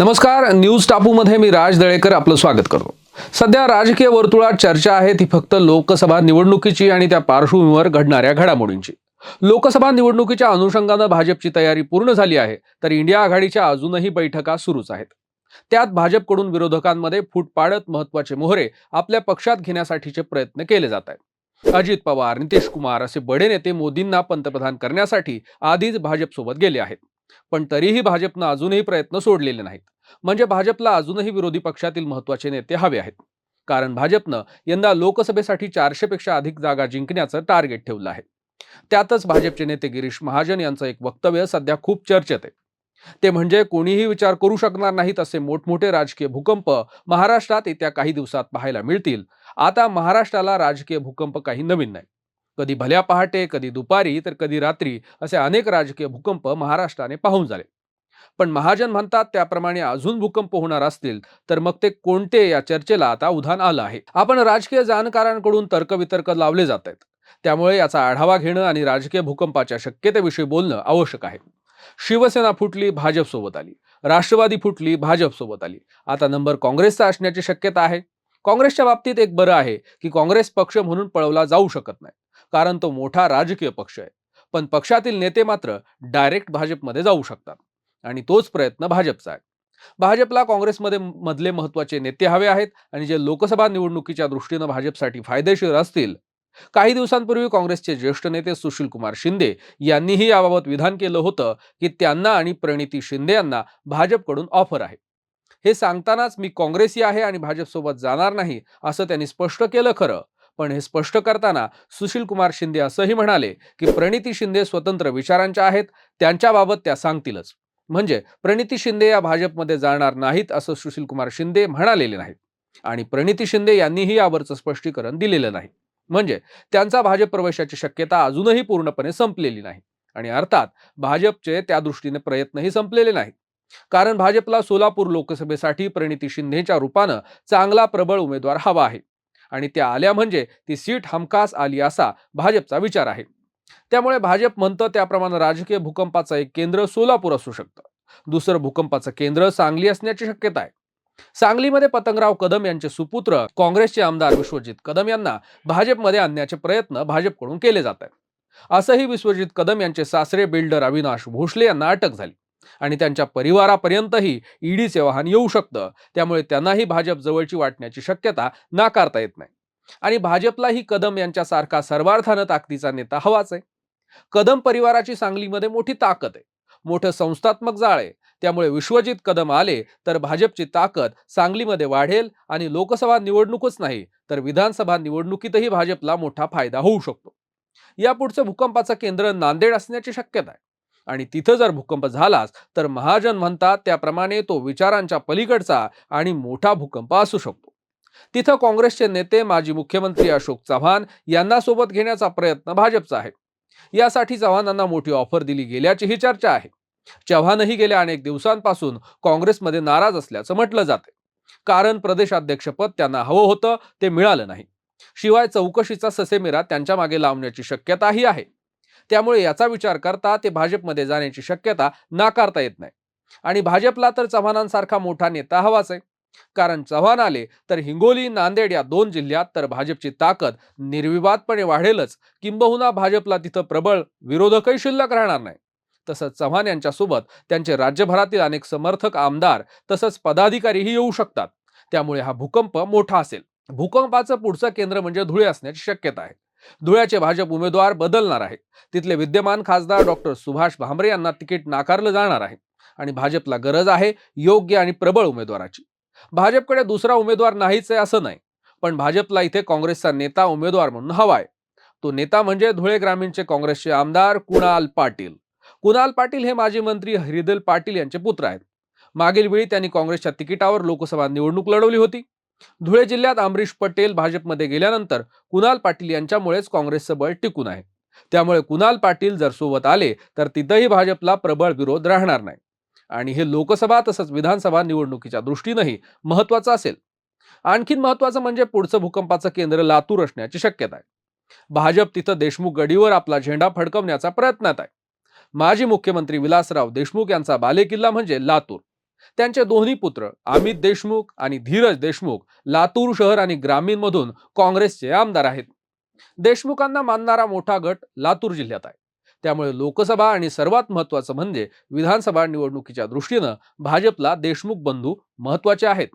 नमस्कार न्यूज टापूमध्ये मी राज दळेकर आपलं स्वागत करतो. सध्या राजकीय वर्तुळात चर्चा आहे ती फक्त लोकसभा निवडणुकीची आणि त्या पार्श्वभूमीवर घडणाऱ्या घडामोडींची. लोकसभा निवडणुकीच्या अनुषंगानं भाजपची तयारी पूर्ण झाली आहे तर इंडिया आघाडीच्या अजूनही बैठका सुरूच आहेत. त्यात भाजपकडून विरोधकांमध्ये फूट पाडत महत्त्वाचे मोहरे आपल्या पक्षात घेण्यासाठीचे प्रयत्न केले जात आहेत. अजित पवार नितीश कुमार असे बडे नेते मोदींना पंतप्रधान करण्यासाठी आधीच भाजपसोबत गेले आहेत. पण तरीही भाजपनं अजूनही प्रयत्न सोडलेले नाहीत. म्हणजे भाजपला अजूनही विरोधी पक्षातील महत्त्वाचे नेते हवे आहेत. कारण भाजपनं यंदा लोकसभेसाठी चारशे पेक्षा अधिक जागा जिंकण्याचं टार्गेट ठेवलं आहे. त्यातच भाजपचे नेते गिरीश महाजन यांचं एक वक्तव्य सध्या खूप चर्चेत आहे. ते म्हणजे कोणीही विचार करू शकणार नाहीत असे मोठमोठे राजकीय भूकंप महाराष्ट्रात येत्या काही दिवसात पाहायला मिळतील. आता महाराष्ट्राला राजकीय भूकंप काही नवीन नाही. कधी भल्या पहाटे कधी दुपारी तर कधी रात्री असे अनेक राजकीय भूकंप महाराष्ट्राने पाहून झाले. पण महाजन म्हणतात त्याप्रमाणे अजून भूकंप होणार असतील तर मग ते कोणते या चर्चेला आता उधाण आलं आहे? आपण राजकीय जाणकारांकडून तर्कवितर्क लावले जात आहेत. त्यामुळे याचा आढावा घेणं आणि राजकीय भूकंपाच्या शक्यतेविषयी बोलणं आवश्यक आहे. शिवसेना फुटली भाजप सोबत आली. राष्ट्रवादी फुटली भाजप सोबत आली. आता नंबर काँग्रेसचा असण्याची शक्यता आहे. काँग्रेसच्या बाबतीत एक बरं आहे की काँग्रेस पक्ष म्हणून पळवला जाऊ शकत नाही. कारण तो मोठा राजकीय पक्ष आहे. पण पक्षातील नेते मात्र डायरेक्ट भाजपमध्ये जाऊ शकतात. आणि तोच प्रयत्न भाजपचा आहे. भाजपला काँग्रेसमध्ये मधले महत्त्वाचे नेते हवे आहेत आणि जे लोकसभा निवडणुकीच्या दृष्टीनं भाजपसाठी फायदेशीर असतील. काही दिवसांपूर्वी काँग्रेसचे ज्येष्ठ नेते सुशील कुमार शिंदे यांनीही याबाबत विधान केलं होतं की त्यांना आणि प्रणिती शिंदे यांना भाजपकडून ऑफर आहे. हे सांगतानाच मी काँग्रेसी आहे आणि भाजपसोबत जाणार नाही असं त्यांनी स्पष्ट केलं खरं. पण हे स्पष्ट करताना सुशील कुमार शिंदे असंही म्हणाले की प्रणिती शिंदे स्वतंत्र विचारांच्या आहेत त्यांच्याबाबत त्या सांगतीलच. म्हणजे प्रणिती शिंदे या भाजपमध्ये जाणार नाहीत असं सुशील कुमार शिंदे म्हणालेले नाहीत. आणि प्रणिती शिंदे यांनीही यावरचं स्पष्टीकरण दिलेलं नाही. म्हणजे त्यांचा भाजप प्रवेशाची शक्यता अजूनही पूर्णपणे संपलेली नाही. आणि अर्थात भाजपचे त्या दृष्टीने प्रयत्नही संपलेले नाहीत. कारण भाजपला सोलापूर लोकसभेसाठी प्रणिती शिंदेच्या रूपानं चांगला प्रबळ उमेदवार हवा आहे. आणि त्या आल्या म्हणजे ती सीट हमखास आली असा भाजपचा विचार आहे. त्यामुळे भाजप म्हणतं त्याप्रमाणे राजकीय भूकंपाचं एक केंद्र सोलापूर असू शकतं. दुसरं भूकंपाचं केंद्र सांगली असण्याची शक्यता आहे. सांगलीमध्ये पतंगराव कदम यांचे सुपुत्र काँग्रेसचे आमदार विश्वजित कदम यांना भाजपमध्ये आणण्याचे प्रयत्न भाजपकडून केले जात आहेत. असंही विश्वजित कदम यांचे सासरे बिल्डर अविनाश भोसले यांना अटक झाली. आणि त्यांच्या परिवारापर्यंतही ईडीचे वाहन येऊ शकतं. त्यामुळे त्यांनाही भाजप जवळची वाटण्याची शक्यता नाकारता येत नाही. आणि भाजपलाही कदम यांच्यासारखा सर्वार्थानं ताकदीचा नेता हवाच आहे. कदम परिवाराची सांगलीमध्ये मोठी ताकद आहे. मोठं संस्थात्मक जाळ आहे. त्यामुळे विश्वजित कदम आले तर भाजपची ताकद सांगलीमध्ये वाढेल आणि लोकसभा निवडणूकच नाही तर विधानसभा निवडणुकीतही भाजपला मोठा फायदा होऊ शकतो. यापुढचं भूकंपाचं केंद्र नांदेड असण्याची शक्यता आहे. आणि तिथं जर भूकंप झालाच तर महाजन म्हणतात त्याप्रमाणे तो विचारांच्या पलीकडचा आणि मोठा भूकंप असू शकतो. तिथं काँग्रेसचे नेते माजी मुख्यमंत्री अशोक चव्हाण यांना सोबत घेण्याचा प्रयत्न भाजपचा आहे. यासाठी चव्हाणांना मोठी ऑफर दिली गेल्याचीही चर्चा आहे. चव्हाणही गेल्या अनेक दिवसांपासून काँग्रेसमध्ये नाराज असल्याचं म्हटलं जाते कारण प्रदेशाध्यक्षपद त्यांना हवं होतं ते मिळालं नाही. शिवाय चौकशीचा ससेमिरा त्यांच्या मागे लावण्याची शक्यताही आहे. त्यामुळे याचा विचार करता ते भाजपमध्ये जाण्याची शक्यता नाकारता येत नाही. आणि भाजपला तर चव्हाणांसारखा मोठा नेता हवाच आहे. कारण चव्हाण आले तर हिंगोली नांदेड या दोन जिल्ह्यात तर भाजपची ताकद निर्विवादपणे वाढेलच. किंबहुना भाजपला तिथं प्रबळ विरोधकही शिल्लक राहणार नाही. तसंच चव्हाण यांच्यासोबत त्यांचे राज्यभरातील अनेक समर्थक आमदार तसंच पदाधिकारीही येऊ शकतात. त्यामुळे हा भूकंप मोठा असेल. भूकंपाचं पुढचं केंद्र म्हणजे धुळे असण्याची शक्यता आहे. धुळ्याचे भाजप उमेदवार बदलणार आहे तिथले विद्यमान खासदार डॉक्टर सुभाष भामरे यांना तिकीट नाकारलं जाणार आहे आणि भाजपला गरज आहे योग्य आणि प्रबळ उमेदवाराची. भाजपकडे दुसरा उमेदवार नाहीच आहे असं नाही पण भाजपला इथे काँग्रेसचा नेता उमेदवार म्हणून हवाय. तो नेता म्हणजे धुळे ग्रामीणचे काँग्रेसचे आमदार कुणाल पाटील. कुणाल पाटील हे माजी मंत्री हरिदल पाटील यांचे पुत्र आहेत. मागील वेळी त्यांनी काँग्रेसच्या तिकिटावर लोकसभा निवडणूक लढवली होती. धुळे जिल्ह्यात अमरीश पटेल भाजपमध्ये गेल्यानंतर कुणाल पाटील यांच्यामुळेच काँग्रेसचं बळ टिकून आहे. त्यामुळे कुणाल पाटील जर सोबत आले तर तिथंही भाजपला प्रबळ विरोध राहणार नाही. आणि हे लोकसभा तसंच विधानसभा निवडणुकीच्या दृष्टीनंही महत्वाचं असेल. आणखीन महत्वाचं म्हणजे पुढचं भूकंपाचं केंद्र लातूर असण्याची शक्यता आहे. भाजप तिथं देशमुख गडीवर आपला झेंडा फडकवण्याचा प्रयत्नात आहे. माजी मुख्यमंत्री विलासराव देशमुख यांचा बालेकिल्ला म्हणजे लातूर. त्यांचे दोन्ही पुत्र अमित देशमुख आणि धीरज देशमुख लातूर शहर आणि ग्रामीण मधून काँग्रेसचे आमदार आहेत. देशमुखांना मानणारा मोठा गट लातूर जिल्ह्यात आहे. त्यामुळे लोकसभा आणि सर्वात महत्वाचं म्हणजे विधानसभा निवडणुकीच्या दृष्टीनं भाजपला देशमुख बंधू महत्त्वाचे आहेत.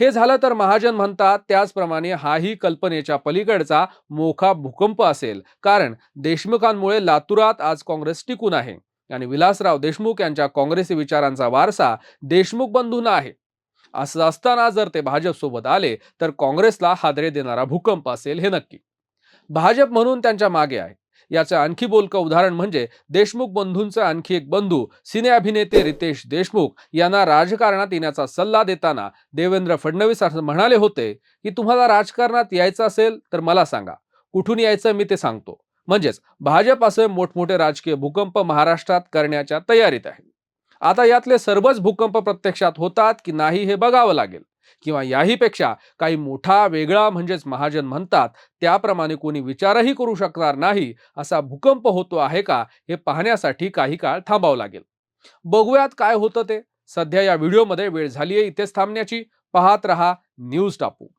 हे झालं तर महाजन म्हणतात त्याचप्रमाणे हाही कल्पनेच्या पलीकडचा मोठा भूकंप असेल कारण देशमुखांमुळे लातूरात आज काँग्रेस टिकून आहे. आणि विलासराव देशमुख यांच्या काँग्रेसी विचारांचा वारसा देशमुख बंधूंना आहे. असं असताना जर ते भाजप सोबत आले तर काँग्रेसला हादरे देणारा भूकंप असेल हे नक्की. भाजप म्हणून त्यांच्या मागे आहे. याचं आणखी बोलकं उदाहरण म्हणजे देशमुख बंधूंचा आणखी एक बंधू सिने अभिनेते रितेश देशमुख यांना राजकारणात येण्याचा सल्ला देताना देवेंद्र फडणवीस असं म्हणाले होते की तुम्हाला राजकारणात यायचं असेल तर मला सांगा. कुठून यायचं मी ते सांगतो. म्हणजेच भाजप असे मोठमोठे राजकीय भूकंप महाराष्ट्रात करण्याच्या तयारीत आहे आता यातले सर्वच भूकंप प्रत्यक्षात होतात की नाही हे बघावं लागेल. किंवा याहीपेक्षा काही मोठा वेगळा म्हणजेच महाजन म्हणतात त्याप्रमाणे कोणी विचारही करू शकणार नाही असा भूकंप होतो आहे का हे पाहण्यासाठी काही काळ थांबावं लागेल. बघूयात काय होतं ते. सध्या या व्हिडिओमध्ये वेळ झाली आहे इथेच थांबण्याची. पाहत रहा न्यूज टापू.